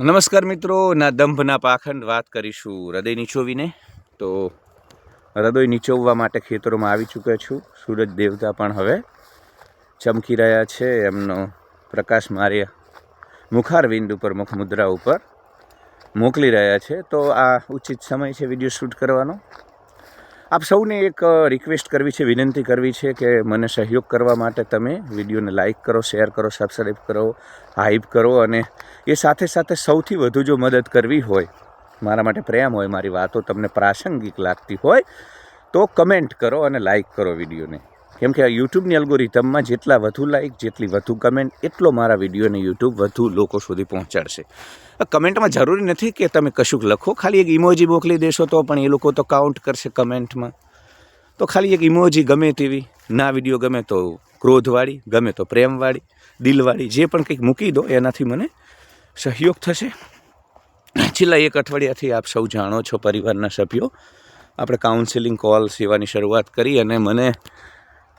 નમસ્કાર મિત્રો, ના દંભના પાખંડ વાત કરીશું હૃદય નીચોવીને. તો હૃદય નીચોવવા માટે ખેતરોમાં આવી ચૂક્યો છું. સૂરજ દેવતા પણ હવે ચમકી રહ્યા છે. એમનો પ્રકાશ માર્ય મુખારવિંદ ઉપર, મુખમુદ્રા ઉપર મોકલી રહ્યા છે. તો આ ઉચિત સમય છે વીડિયો શૂટ કરવાનો. આપ સૌને એક રિક્વેસ્ટ કરવી છે, વિનંતી કરવી છે કે મને સહયોગ કરવા માટે તમે વિડીયોને લાઇક કરો શેર કરો સબસ્ક્રાઈબ કરો હાઈપ કરો અને એ સાથે સાથે સૌથી વધુ જો મદદ કરવી હોય, મારા માટે પ્રેમ હોય, મારી વાતો તમને પ્રાસંગિક લાગતી હોય, તો કમેન્ટ કરો અને લાઇક કરો વિડીયોને. કેમ કે આ યુટ્યુબની અલ્ગોરિધમમાં જેટલા વધુ લાઇક જેટલી વધુ કમેન્ટ એટલો મારા વિડીયોને યુટ્યુબ વધુ લોકો સુધી પહોંચાડશે. કમેન્ટમાં જરૂરી નથી કે તમે કશુંક લખો, ખાલી એક ઇમોજી મોકલી દેશો તો પણ એ લોકો તો કાઉન્ટ કરશે કમેન્ટમાં. તો ખાલી એક ઇમોજી ગમે તેવી, ના વીડિયો ગમે તો ક્રોધવાળી, ગમે તો પ્રેમવાળી, દિલવાળી, જે પણ કંઈક મૂકી દો, એનાથી મને સહયોગ થશે. છેલ્લા એક અઠવાડિયાથી આપ સૌ જાણો છો પરિવારના સભ્યો, આપણે કાઉન્સિલિંગ કોલ સેવાની શરૂઆત કરી અને મને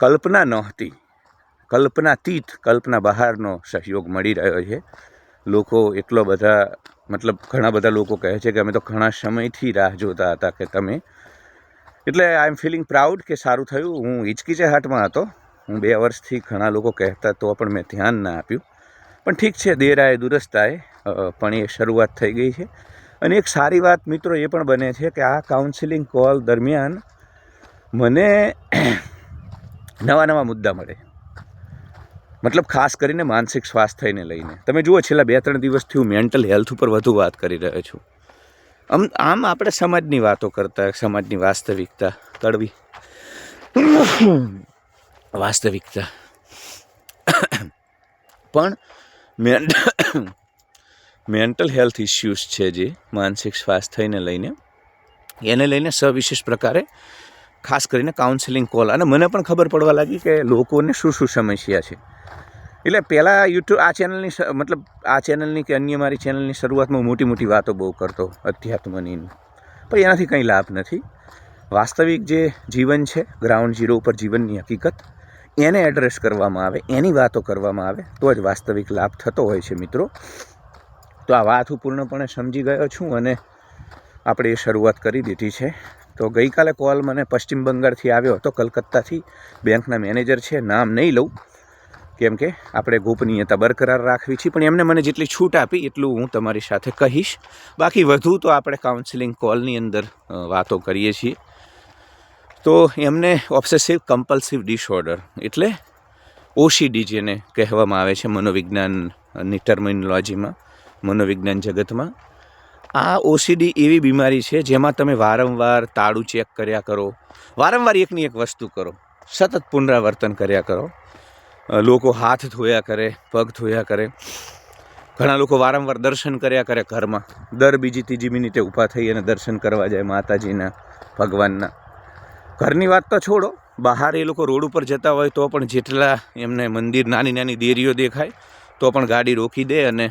કલ્પના નહોતી. કલ્પનાતીત કલ્પના બહારનો સહયોગ મળી રહ્યો છે. લોકો એટલો બધા, મતલબ ઘણા બધા લોકો કહે છે કે અમે તો ઘણા સમયથી રાહ જોતા હતા કે તમે. એટલે આઈ એમ ફિલિંગ પ્રાઉડ કે સારું થયું. હું હિચકીચાહટમાં હતો. હું બે વર્ષથી ઘણા લોકો કહેતા તો પણ મેં ધ્યાન ના આપ્યું. પણ ઠીક છે, દેરાએ, દુરસ્તાએ પણ એ શરૂઆત થઈ ગઈ છે. અને એક સારી વાત મિત્રો એ પણ બને છે કે આ કાઉન્સિલિંગ કોલ દરમિયાન મને નવા નવા મુદ્દા મળે. મતલબ ખાસ કરીને માનસિક સ્વાસ્થ્યને લઈને. તમે જુઓ, છેલ્લા બે ત્રણ દિવસથી હું મેન્ટલ હેલ્થ ઉપર વધુ વાત કરી રહ્યો છું. આમ આમ આપણે સમાજની વાતો કરતા, સમાજની વાસ્તવિકતા કડવી વાસ્તવિકતા. પણ મેન્ટ મેન્ટલ હેલ્થ ઇસ્યુઝ છે જે માનસિક સ્વાસ્થ્યને લઈને, એને લઈને સવિશેષ પ્રકારે ખાસ કરીને કાઉન્સિલિંગ કોલ અને મને પણ ખબર પડવા લાગી કે લોકોને શું શું સમસ્યા છે. એટલે પહેલાં યુટ્યુબ આ ચેનલની મતલબ આ ચેનલની કે અન્ય મારી ચેનલની શરૂઆતમાં મોટી મોટી વાતો બહુ કરતો અધ્યાત્મની પણ એનાથી કંઈ લાભ નથી. વાસ્તવિક જે જીવન છે ગ્રાઉન્ડ ઝીરો ઉપર જીવનની હકીકત, એને એડ્રેસ કરવામાં આવે, એની વાતો કરવામાં આવે, તો જ વાસ્તવિક લાભ થતો હોય છે મિત્રો. તો આ વાત હું પૂર્ણપણે સમજી ગયો છું અને આપણે એ શરૂઆત કરી દીધી છે. તો ગઈકાલે કોલ મને પશ્ચિમ બંગાળથી આવ્યો હતો, કલકત્તાથી. બેંકના મેનેજર છે, નામ નહીં લઉં. કેમ કે આપણે ગોપનીયતા બરકરાર રાખવી છે, પણ એમને મને જેટલી છૂટ આપી એટલું હું તમારી સાથે કહીશ. બાકી વધુ તો આપણે કાઉન્સિલિંગ કોલની અંદર વાતો કરીએ છીએ. તો એમને ઓબ્સેસિવ કમ્પલ્સિવ ડિસઓર્ડર એટલે ઓસીડી જેને કહેવામાં આવે છે, મનોવિજ્ઞાનની ટર્મિનોલોજીમાં મનોવિજ્ઞાન જગતમાં. આ ઓસીડી એવી બીમારી છે જેમાં તમે વારંવાર તાળું ચેક કર્યા કરો. વારંવાર એકની એક વસ્તુ કરો. સતત પુનરાવર્તન કર્યા કરો. લોકો હાથ ધોયા કરે, પગ ધોયા કરે. ઘણા લોકો વારંવાર દર્શન કર્યા કરે ઘરમાં. દર બીજી ત્રીજી મિનિટે ઊભા થઈ અને દર્શન કરવા જાય માતાજીના, ભગવાનના. ઘરની વાત તો છોડો. બહાર એ લોકો રોડ ઉપર જતા હોય તો પણ જેટલા એમને મંદિર નાની નાની દેરીઓ દેખાય, તો પણ ગાડી રોકી દે અને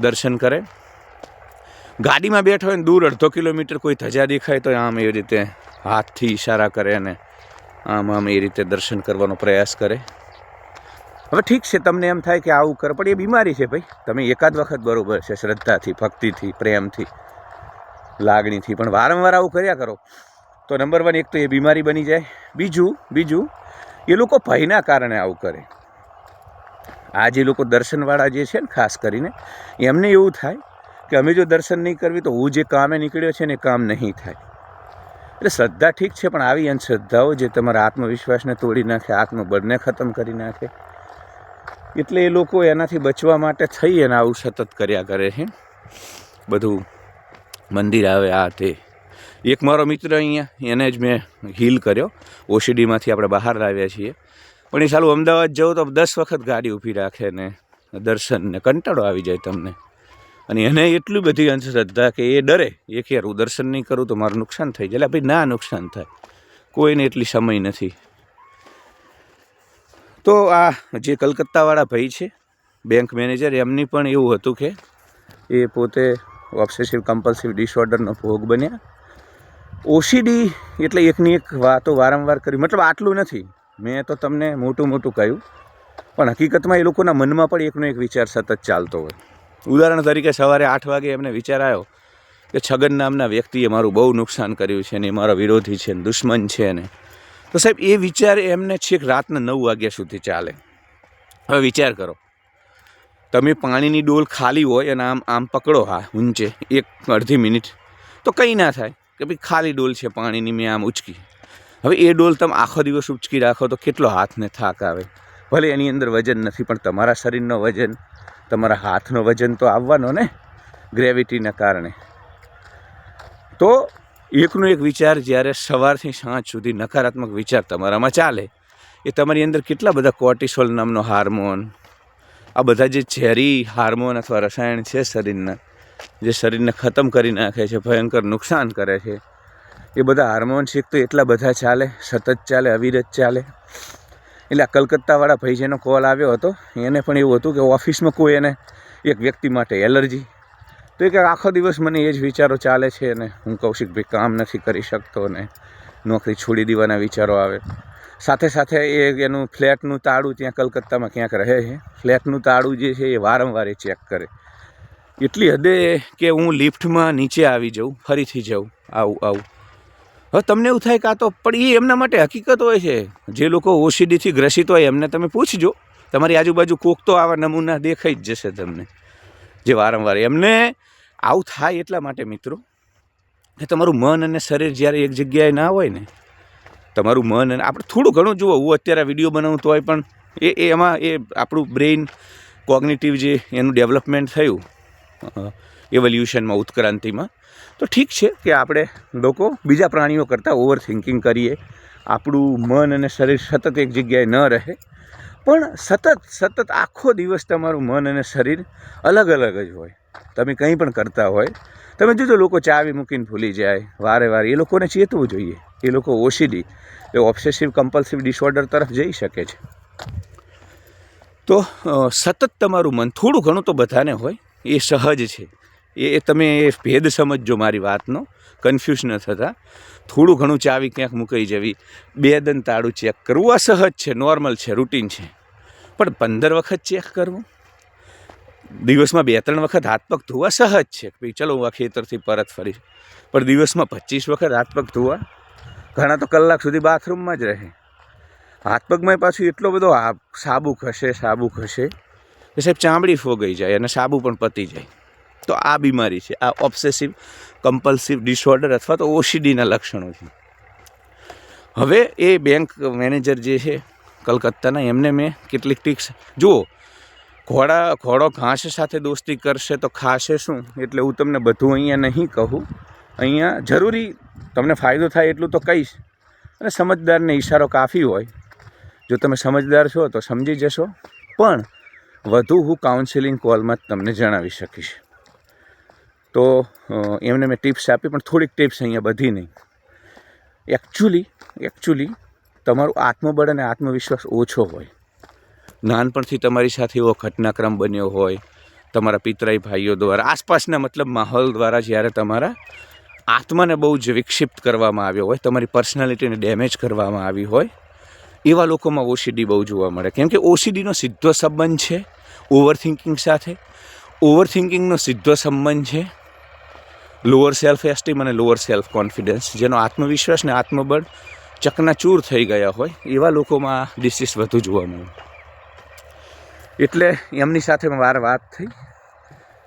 દર્શન કરે. ગાડીમાં બેઠો હોય ને દૂર અડધો કિલોમીટર કોઈ ધજા દેખાય તો આમ એવી રીતે હાથથી ઈશારા કરે અને આમ આમ એ રીતે દર્શન કરવાનો પ્રયાસ કરે. હવે ઠીક છે, તમને એમ થાય કે આવું કરે, પણ એ બીમારી છે ભાઈ. તમે એકાદ વખત બરાબર છે, શ્રદ્ધાથી, ભક્તિથી, પ્રેમથી, લાગણીથી પણ વારંવાર આવું કર્યા કરો. તો નંબર વન, એક તો એ બીમારી બની જાય. બીજું બીજું, એ લોકો ભયના કારણે આવું કરે. આ જે લોકો દર્શનવાળા જે છે ને, ખાસ કરીને, એમને એવું થાય કે અમે જો દર્શન નહીં કરવી તો હું જે કામે નીકળ્યો છે ને એ કામ નહીં થાય. એટલે શ્રદ્ધા ઠીક છે, પણ આવી અંધશ્રદ્ધાઓ જે તમારા આત્મવિશ્વાસને તોડી નાખે આત્મબળને ખતમ કરી નાખે, એટલે એ લોકો એનાથી બચવા માટે થઈ અને આવું સતત કર્યા કરે છે. બધું મંદિર આવે આ તે. એક મારો મિત્ર અહીંયા, એને જ મેં હીલ કર્યો. ઓસીડીમાંથી આપણે બહાર લાવ્યા છીએ. પણ એ સાલું અમદાવાદ જવું તો દસ વખત ગાડી ઊભી રાખે ને દર્શન ને કંટાળો આવી જાય તમને. અને એને એટલી બધી અંધશ્રદ્ધા કે એ ડરે. એ કે યાર, હું દર્શન નહીં કરું તો મારું નુકસાન થઈ જાય. ભાઈ, ના નુકસાન થાય. કોઈને એટલી સમય નથી. તો આ જે કલકત્તાવાળા ભાઈ છે બેંક મેનેજર એમની પણ એવું હતું કે એ પોતે ઓબ્સેસિવ કમ્પલ્સિવ ડિસઓર્ડરનો ભોગ બન્યા. ઓસીડી એટલે એકની એક વાતો વારંવાર કરી. મતલબ આટલું નથી. મેં તો તમને મોટું મોટું કહ્યું. પણ હકીકતમાં એ લોકોના મનમાં પણ એકનો એક વિચાર સતત ચાલતો હોય. ઉદાહરણ તરીકે સવારે આઠ વાગે એમને વિચાર આવ્યો કે છગન નામના વ્યક્તિએ મારું બહુ નુકસાન કર્યું છે ને એ મારો વિરોધી છે ને દુશ્મન છે ને. તો સાહેબ, એ વિચાર એમને છેક રાતના નવ વાગ્યા સુધી ચાલે. હવે વિચાર કરો. તમે પાણીની ડોલ ખાલી હોય અને આમ આમ પકડો હા, ઊંચે, એક અડધી મિનિટ. તો કંઈ ના થાય કે ભાઈ ખાલી ડોલ છે પાણીની, મેં આમ ઉચકી. હવે એ ડોલ તમે આખો દિવસ ઉચકી રાખો તો કેટલો હાથને થાક આવે. ભલે એની અંદર વજન નથી, પણ તમારા શરીરનો વજન તમારા હાથનો વજન તો આવવાનો ને ગ્રેવિટીના કારણે. તો એકનો એક વિચાર જ્યારે સવારથી સાંજ સુધી નકારાત્મક વિચાર તમારામાં ચાલે, એ તમારી અંદર કેટલા બધા કોર્ટિસોલ નામનો હાર્મોન આ બધા જે ઝેરી હાર્મોન અથવા રસાયણ છે શરીરના, જે શરીરને ખતમ કરી નાખે છે, ભયંકર નુકસાન કરે છે, એ બધા હાર્મોન્સ એક તો એટલા બધા ચાલે, સતત ચાલે, અવિરત ચાલે એટલે આ કલકત્તાવાળા ભાઈ જેનો કોલ આવ્યો હતો. એને પણ એવું હતું કે ઓફિસમાં કોઈ એને એક વ્યક્તિ માટે એલર્જી. તો એ કે આખો દિવસ મને એ જ વિચારો ચાલે છે ને હું કૌશિકભાઈ કામ નથી કરી શકતો ને નોકરી છોડી દેવાના વિચારો આવે. સાથે સાથે એ એનું ફ્લેટનું તાળું ત્યાં કલકત્તામાં ક્યાંક રહે છે. ફ્લેટનું તાળું જે છે એ વારંવાર એ ચેક કરે. એટલી હદે કે હું લિફ્ટમાં નીચે આવી જાઉં, ફરીથી જાઉં, આવું આવું. હવે તમને એવું થાય કાં તો પણ એ એમના માટે હકીકત હોય છે. જે લોકો ઓસીડીથી ગ્રસિત હોય એમને તમે પૂછજો. તમારી આજુબાજુ કોક તો આવા નમૂના દેખાઈ જ જશે તમને. જે વારંવાર એમને આવું થાય એટલા માટે મિત્રો. કે તમારું મન અને શરીર જ્યારે એક જગ્યાએ ના હોય ને, તમારું મન અને આપણે થોડું ઘણું જુઓ, હું અત્યારે વીડિયો બનાવું તો હોય પણ એ એ એમાં એ આપણું બ્રેઇન કોગ્નિટિવ જે એનું ડેવલપમેન્ટ થયું એવોલ્યુશનમાં ઉત્ક્રાંતિમાં તો ઠીક છે કે આપણે લોકો બીજા પ્રાણીઓ કરતાં ઓવર થિંકિંગ કરીએ. આપણું મન અને શરીર સતત એક જગ્યાએ ન રહે. પણ સતત સતત આખો દિવસ તમારું મન અને શરીર અલગ અલગ જ હોય. તમે કંઈ પણ કરતા હોય, તમે જોજો લોકો ચાવી મૂકીને ભૂલી જાય, વારે વારે, એ લોકોને ચેતવું જોઈએ. એ લોકો ઓસીડી એ ઓબ્સેસિવ કમ્પલ્સિવ ડિસઓર્ડર તરફ જઈ શકે છે. તો સતત તમારું મન થોડું ઘણું તો બધાને હોય, એ સહજ છે. એ તમે એ ભેદ સમજજો મારી વાતનો. કન્ફ્યુઝ ન થતા. થોડું ઘણું ચાવી ક્યાંક મૂકાઈ જવી. બે દન તાળું ચેક કરવું. આ સહજ છે નોર્મલ છે રૂટીન છે. પણ પંદર વખત ચેક કરવું? દિવસમાં બે ત્રણ વખત હાથ પગ ધોવા સહજ છે. ભાઈ ચલો હું આ ખેતરથી પરત ફરીશ. પણ દિવસમાં પચીસ વખત હાથ પગ ધોવા? ઘણા તો કલાક સુધી બાથરૂમમાં જ રહે. હાથ પગમાં પાછું એટલો બધો સાબુ ખસે સાબુ ખસે કે સાહેબ ચામડી ફોગાઈ જાય અને સાબુ પણ પતી જાય. તો આ બીમારી છે, આ ઓબ્સેસિવ કમ્પલ્સિવ ડિસઓર્ડર અથવા તો ઓસીડીના લક્ષણો છે. હવે એ બેંક મેનેજર જે છે કલકત્તાના, એમને મેં કેટલીક ટિક્સ જુઓ, ઘોડા, ઘોડો ઘાસ સાથે દોસ્તી કરશે તો ખાશે શું? એટલે હું તમને બધું અહીંયા નહીં કહું. અહીંયા જરૂરી તમને ફાયદો થાય એટલું તો કહીશ. અને સમજદારને ઈશારો કાફી હોય. જો તમે સમજદાર છો તો સમજી જશો. પણ વધુ હું કાઉન્સિલિંગ કોલમાં જ તમને જણાવી શકીશ. તો એમને મેં ટિપ્સ આપી, પણ થોડીક ટિપ્સ અહીંયા બધી નહીં. એકચ્યુઅલી એકચ્યુઅલી તમારું આત્મબળ અને આત્મવિશ્વાસ ઓછો હોય. નાનપણથી તમારી સાથે એવો ઘટનાક્રમ બન્યો હોય, તમારા પિતરાઈ ભાઈઓ દ્વારા, આસપાસના મતલબ માહોલ દ્વારા જ્યારે તમારા આત્માને બહુ જ વિક્ષિપ્ત કરવામાં આવ્યો હોય, તમારી પર્સનાલિટીને ડેમેજ કરવામાં આવી હોય, એવા લોકોમાં ઓસીડી બહુ જોવા મળે. કેમ કે ઓસીડીનો સીધો સંબંધ છે, ઓવરથિંકિંગ સાથે. ઓવરથિંકિંગનો સીધો સંબંધ છે લોઅર સેલ્ફ એસ્ટીમ અને લોઅર સેલ્ફ કોન્ફિડન્સ જેનો આત્મવિશ્વાસ ને આત્મબળ ચકનાચૂર થઈ ગયા હોય, એવા લોકોમાં આ ડિસીઝ વધુ જોવા મળે. એટલે એમની સાથે વાર વાત થઈ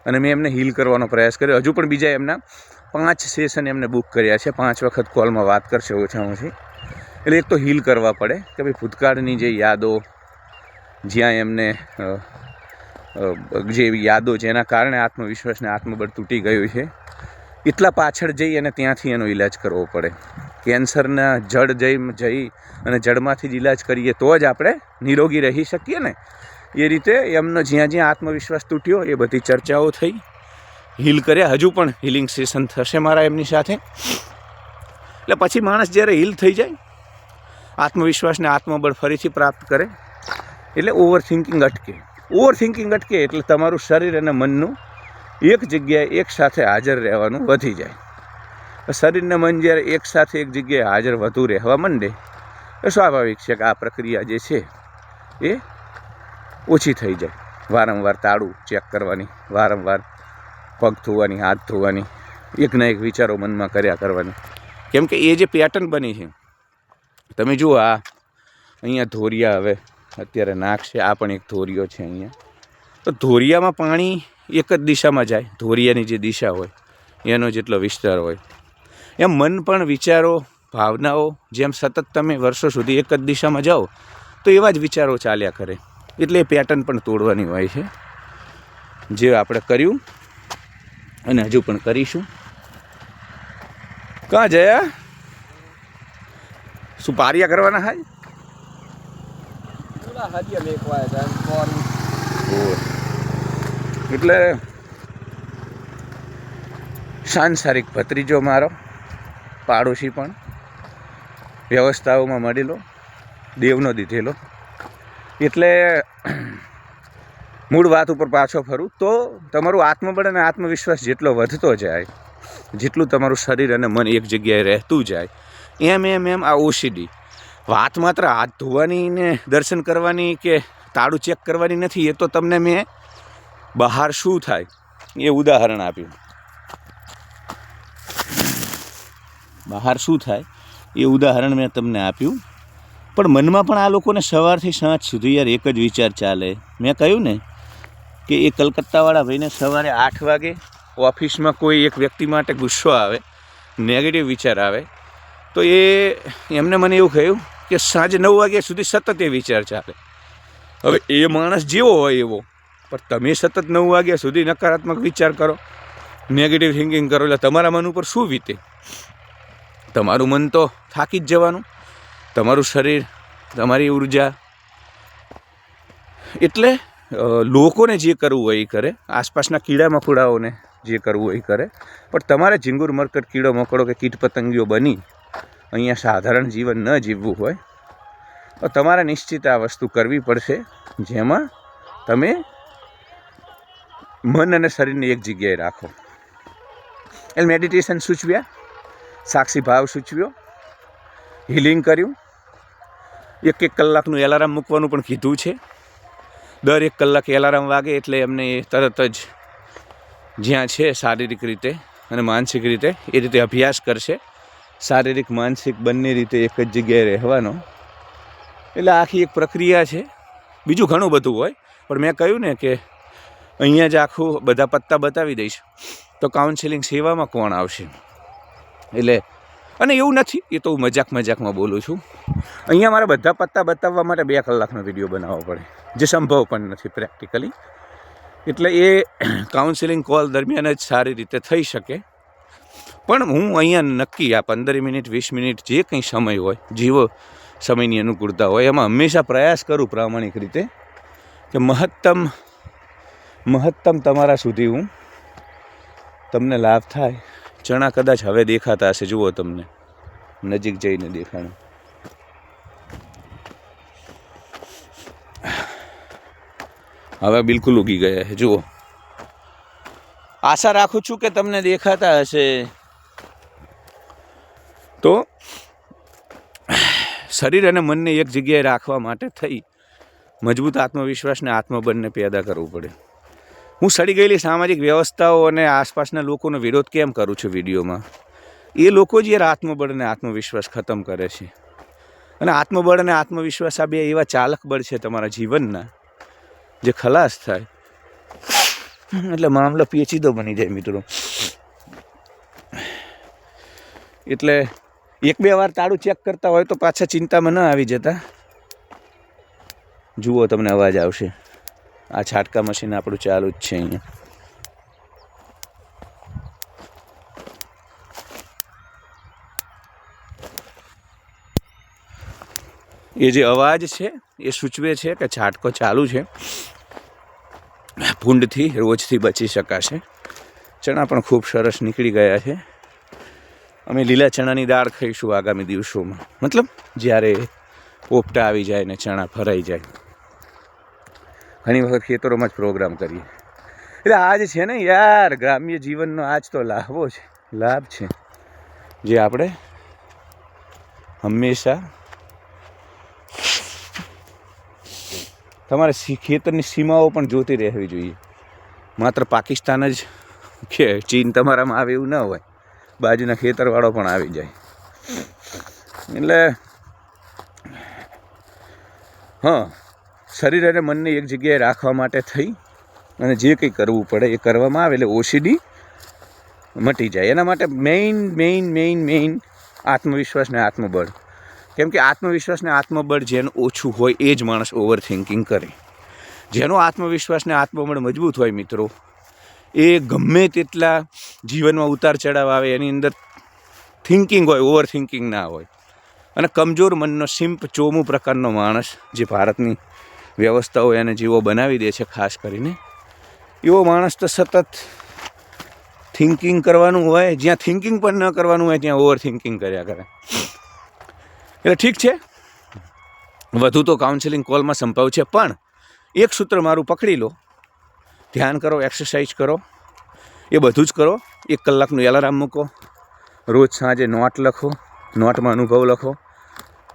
અને મેં એમને હીલ કરવાનો પ્રયાસ કર્યો. હજુ પણ બીજા એમના પાંચ સેશન એમને બુક કર્યા છે. પાંચ વખત કોલમાં વાત કરશે ઓછામાં ઓછી. એટલે એક તો હીલ કરવા પડે કે ભાઈ ભૂતકાળની જે યાદો, જ્યાં એમને જે યાદો જેના કારણે આત્મવિશ્વાસને આત્મબળ તૂટી ગયું છે. એટલા પાછળ જઈ અને ત્યાંથી એનો ઈલાજ કરવો પડે. કેન્સરના જડ જઈ જઈ અને જડમાંથી જ ઈલાજ કરીએ તો જ આપણે નિરોગી રહી શકીએ ને. એ રીતે એમનો જ્યાં જ્યાં આત્મવિશ્વાસ તૂટ્યો એ બધી ચર્ચાઓ થઈ. હીલ કર્યા. હજુ પણ હિલિંગ સેશન થશે મારા એમની સાથે. એટલે પછી માણસ જ્યારે હીલ થઈ જાય આત્મવિશ્વાસને આત્મબળ ફરીથી પ્રાપ્ત કરે. એટલે ઓવર થિંકિંગ અટકે. ઓવર થિંકિંગ અટકે એટલે તમારું શરીર અને મનનું એક જગ્યાએ એક સાથે હાજર રહેવાનું વધી જાય. શરીરને મન જ્યારે એક સાથે એક જગ્યાએ હાજર વધુ રહેવા માંડે એ સ્વાભાવિક છે કે આ પ્રક્રિયા જે છે એ ઓછી થઈ જાય. વારંવાર તાળું ચેક કરવાની, વારંવાર પગ ધોવાની, હાથ ધોવાની એકના એક વિચારો મનમાં કર્યા કરવાની. કેમ કે એ જે પેટર્ન બની છે, તમે જુઓ આ અહીંયા ધોરિયા હવે અત્યારે નાક છે, આ પણ એક ધોરિયો છે અહીંયા. તો ધોરિયામાં પાણી એક જ દિશામાં જાય. ધોરિયાની જે દિશા હોય એનો જેટલો વિસ્તાર હોય. એમ મન પણ વિચારો ભાવનાઓ જેમ સતત તમે વર્ષો સુધી એક જ દિશામાં જાઓ તો એવા જ વિચારો ચાલ્યા કરે. એટલે એ પેટર્ન પણ તોડવાની હોય છે. જે આપણે કર્યું અને હજુ પણ કરીશું. કાં જયા? શું પારિયા કરવાના હાય? હાજી અમે ફોન. એટલે સાંસારિક ભત્રીજો મારો, પાડોશી પણ વ્યવસ્થાઓમાં મળેલો, દેવનો દીધેલો. એટલે મૂળ વાત ઉપર પાછો ફરું, તો તમારું આત્મબળ અને આત્મવિશ્વાસ જેટલો વધતો જાય, જેટલું તમારું શરીર અને મન એક જગ્યાએ રહેતું જાય, એમ એમ એમ આ ઓસીડી વાત માત્ર હાથ ધોવાની ને દર્શન કરવાની કે તાળું ચેક કરવાની નથી, એ તો તમને મેં બહાર શું થાય? એ ઉદાહરણ આપ્યું. બહાર શું થાય? એ ઉદાહરણ મેં તમને આપ્યું. પણ મનમાં પણ આ લોકોને સવારથી સાંજ સુધી યાર એક જ વિચાર ચાલે. મેં કહ્યું ને કે એ કલકત્તાવાળા ભાઈને સવારે આઠ વાગે ઓફિસમાં કોઈ એક વ્યક્તિ માટે ગુસ્સો આવે નેગેટિવ વિચાર આવે, તો એ એમને મને એવું કહ્યું કે સાંજે નવ વાગ્યા સુધી સતત એ વિચાર ચાલે. હવે એ માણસ જેવો હોય એવો. પણ તમે સતત નવ વાગ્યા સુધી નકારાત્મક વિચાર કરો નેગેટિવ થિંકિંગ કરો, એટલે તમારા મન ઉપર શું વીતે? તમારું મન તો થાકી જ જવાનું. તમારું શરીર, તમારી ઊર્જા. એટલે લોકોને જે કરવું હોય એ કરે, આસપાસના કીડા મકોડાઓને જે કરવું હોય એ કરે. પણ તમારે ઝીંગુર, મરકટ, કીડો, મકોડો કે કીટ પતંગીઓ બની, અહીંયા સાધારણ જીવન ન જીવવું હોય, તો તમારે નિશ્ચિત આ વસ્તુ કરવી પડશે, જેમાં તમે મન અને શરીરને એક જગ્યાએ રાખો. એટલે મેડિટેશન સૂચવ્યા, સાક્ષી ભાવ સૂચવ્યો હિલિંગ કર્યું. એક એક કલાકનું એલાર્મ મૂકવાનું પણ કીધું છે. દર એક કલાક એલાર્મ વાગે એટલે એમને એ તરત જ જ્યાં છે શારીરિક રીતે અને માનસિક રીતે એ રીતે અભ્યાસ કરશે. શારીરિક, માનસિક બંને રીતે એક જ જગ્યાએ રહેવાનો. એટલે આખી એક પ્રક્રિયા છે. બીજું ઘણું બધું હોય, પણ મેં કહ્યું ને કે અહીંયા જ આખું બધા પત્તા બતાવી દઈશ. તો કાઉન્સેલિંગ સેવામાં કોણ આવશે? એટલે, અને એવું નથી, એ તો હું મજાક મજાકમાં બોલું છું. અહીંયા મારે બધા પત્તા બતાવવા માટે બે કલાકનો વીડિયો બનાવવો પડે, જે સંભવ પણ નથી પ્રેક્ટિકલી એટલે એ કાઉન્સેલિંગ કોલ દરમિયાન જ સારી રીતે થઈ શકે. પણ હું અહીંયા નક્કી, આ પંદર મિનિટ, વીસ મિનિટ જે કંઈ સમય હોય, જીવો સમયની અનુકૂળતા હોય, એમાં હંમેશા પ્રયાસ કરું પ્રામાણિક રીતે કે મહત્તમ મહત્તમ તમારા સુધી હું તમને લાભ થાય. ચણા કદાચ હવે દેખાતા હશે, જુઓ તમને. નજીક જઈને દેખાણ. હવે બિલકુલ ઉગી ગયા છે, જુઓ. આશા રાખું છું કે તમને દેખાતા હશે. તો શરીર અને મનને એક જગ્યાએ રાખવા માટે થઈ. મજબૂત આત્મવિશ્વાસને આત્મબળને પેદા કરવું પડે. હું સડી ગયેલી સામાજિક વ્યવસ્થાઓ અને આસપાસના લોકોનો વિરોધ કેમ કરું છું વિડીયોમાં? એ લોકો જ યાર આત્મબળ અને આત્મવિશ્વાસ ખતમ કરે છે. અને આત્મબળ અને આત્મવિશ્વાસ આ બે એવા ચાલક બળ છે તમારા જીવનના, જે ખલાસ થાય. એટલે મામલો પેચીદો બની જાય મિત્રો. એટલે એક બે વાર તાળું ચેક કરતા હોય તો પાછા ચિંતામાં ન આવી જતા. જુઓ તમને અવાજ આવશે. આ છાટકા મશીન આપણું ચાલુ જ છે અહીંયા. એ જે અવાજ છે, એ સૂચવે છે કે છાટકો ચાલુ છે. ભૂંડથી, રોજથી બચી શકાશે. ચણા પણ ખૂબ સરસ નીકળી ગયા છે. અમે લીલા ચણાની દાળ ખાઈશું આગામી દિવસોમાં. મતલબ જ્યારે પોપટા આવી જાય ને ચણા ફરાઈ જાય. ઘણી વખત ખેતરોમાં જ પ્રોગ્રામ કરીએ. એટલે આજ છે ને યાર, ગ્રામ્ય જીવનનો આજ તો લાભો છે, લાભ છે. જે આપણે હંમેશા તમારે ખેતરની સીમાઓ પણ જોતી રહેવી જોઈએ. માત્ર પાકિસ્તાન જ કે ચીન તમારામાં આવે એવું ન હોય. બાજુના ખેતરવાળો પણ આવી જાય. એટલે, હા શરીર અને મનને એક જગ્યાએ રાખવા માટે થઈ અને જે કંઈ કરવું પડે એ કરવામાં આવે એટલે ઓસીડી મટી જાય. એના માટે મેઇન મેઇન મેઇન મેઇન આત્મવિશ્વાસ ને આત્મબળ. કેમ કે આત્મવિશ્વાસ ને આત્મબળ જેનું ઓછું હોય એ જ માણસ ઓવર થિંકિંગ કરે. જેનો આત્મવિશ્વાસ ને આત્મબળ મજબૂત હોય મિત્રો, એ ગમે તેટલા જીવનમાં ઉતાર ચડાવ આવે, એની અંદર થિંકિંગ હોય ઓવર થિંકિંગ ના હોય. અને કમજોર મનનો સિમ્પ ચોમું પ્રકારનો માણસ જે ભારતની વ્યવસ્થાઓ એને જીવો બનાવી દે છે ખાસ કરીને. એવો માણસ તો સતત થિંકિંગ કરવાનું હોય, જ્યાં થિંકિંગ પણ ન કરવાનું હોય, ત્યાં ઓવર થિંકિંગ કર્યા કરે. એટલે ઠીક છે? વધુ તો કાઉન્સેલિંગ કોલમાં સંભવ છે, પણ એક સૂત્ર મારું પકડી લો. ધ્યાન કરો એક્સરસાઇઝ કરો. એ બધું જ કરો. એક કલાકનું એલાર્મ મૂકો. રોજ સાંજે નોટ લખો. નોટમાં અનુભવ લખો.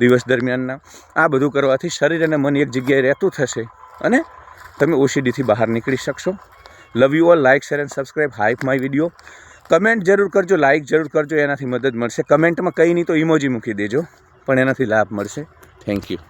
દિવસ દરમિયાનના. આ બધું કરવાથી શરીર અને મન એક જગ્યાએ રહેતું થશે અને તમે ઓસીડીથી બહાર નીકળી શકશો. Love you all like share and subscribe hype my video comment જરૂર કરજો લાઇક જરૂર કરજો, એનાથી મદદ મળશે. કમેન્ટમાં કંઈ નહીં તો ઇમોજી મૂકી દેજો, પણ એનાથી લાભ મળશે. Thank you